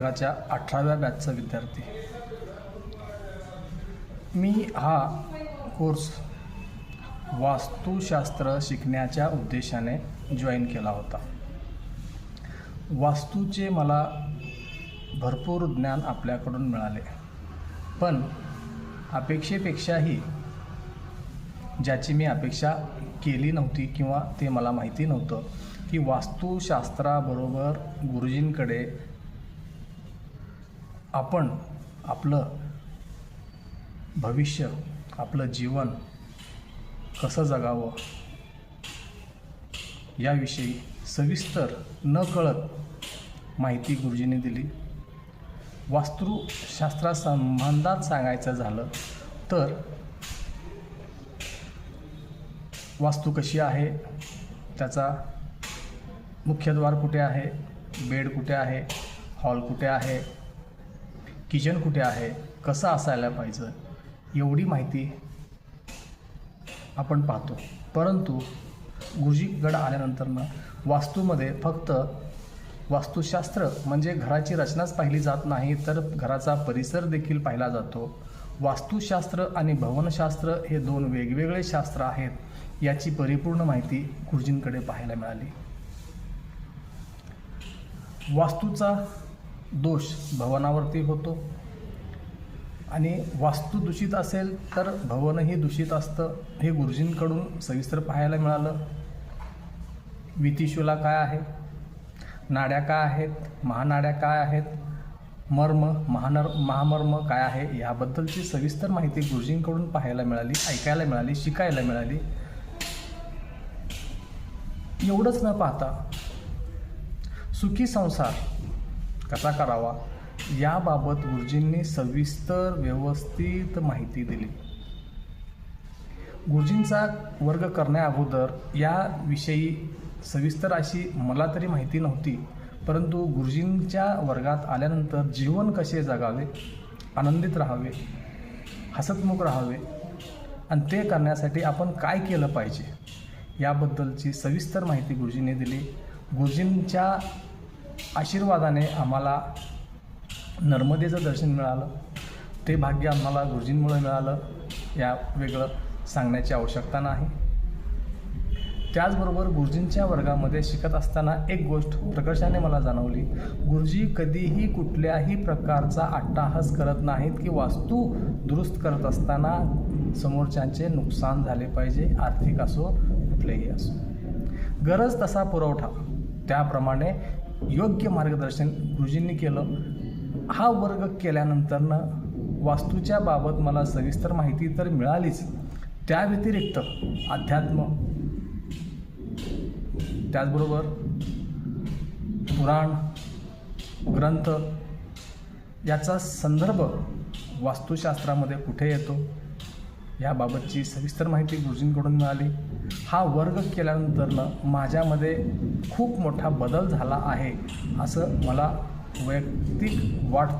वर्गाच्या अठराव्या बॅचचा विद्यार्थी. मी हा कोर्स वास्तुशास्त्र शिकण्याच्या उद्देशाने जॉईन केला होता. वास्तूचे मला भरपूर ज्ञान आपल्याकडून मिळाले. पण अपेक्षेपेक्षाही ज्याची मी अपेक्षा केली नव्हती किंवा ते मला माहिती नव्हतं की वास्तुशास्त्राबरोबर गुरुजींकडे आपण आपलं भविष्य आपलं जीवन कसं जगावं याविषयी सविस्तर न कळत माहिती गुरुजींनी दिली. वास्तुशास्त्रासंबंधात सांगायचं झालं तर वास्तू कशी आहे त्याचा मुख्यद्वार कुठे आहे बेड कुठे आहे हॉल कुठे आहे किचन कुठे आहे? कसं असायला पाहिजे? एवढी माहिती आपण पाहतो. परंतु गुरुजीकडं आल्यानंतरनं वास्तूमध्ये फक्त वास्तुशास्त्र म्हणजे घराची रचनाच पाहिली जात नाही तर घराचा परिसर देखील पाहिला जातो. वास्तुशास्त्र आणि भवनशास्त्र हे दोन वेगवेगळे शास्त्र आहेत याची परिपूर्ण माहिती गुरुजींकडे पाहायला मिळाली. वास्तूचा दोष भवनावरती होतो. आणि वास्तू दूषित असेल तर भवनही दूषित असतं हे गुरुजींकडून सविस्तर पाहायला मिळालं. वितिशुला काय आहे? नाड्या काय आहेत? महानाड्या काय आहेत? मर्म महानर महामर्म काय आहे? याबद्दलची सविस्तर माहिती गुरुजींकडून पाहायला मिळाली ऐकायला मिळाली शिकायला मिळाली. एवढंच न पाहता सुखी संसार कसा करावा? याबाबत गुरुजींनी सविस्तर व्यवस्थित माहिती दिली. गुरुजींचा वर्ग करण्याअगोदर याविषयी सविस्तर अशी मला तरी माहिती नव्हती परंतु गुरुजींच्या वर्गात आल्यानंतर जीवन कसे जगावे आनंदित राहावे हसतमुख राहावे आणि ते करण्यासाठी आपण काय केलं पाहिजे याबद्दलची सविस्तर माहिती गुरुजींनी दिली. गुरुजींच्या आशीर्वादाने आम्हाला नर्मदेचं दर्शन मिळालं. ते भाग्य आम्हाला गुरुजींमुळे मिळालं. या वेगळं सांगण्याची आवश्यकता नाही. त्याचबरोबर गुरुजींच्या वर्गामध्ये शिकत असताना एक गोष्ट प्रकर्षाने मला जाणवली. गुरुजी कधीही कुठल्याही प्रकारचा अट्टाहास करत नाहीत की वास्तू दुरुस्त करत असताना समोरच्यांचे नुकसान झाले पाहिजे आर्थिक असो कुठलेही असो. गरज तसा पुरवठा. त्याप्रमाणे योग्य मार्गदर्शन गुरुजींनी केलं. हा वर्ग केल्यानंतरनं वास्तूच्या बाबत मला सविस्तर माहिती तर मिळालीच. त्या व्यतिरिक्त अध्यात्म त्याचबरोबर पुराण ग्रंथ याचा संदर्भ वास्तुशास्त्रामध्ये कुठे येतो? याबाबतची सविस्तर माहिती गुरुजींकडून मिळाली. हा वर्ग केल्यानंतरनं माझ्यामध्ये खूप मोठा बदल झाला आहे असं मला वैयक्तिक वाटतं.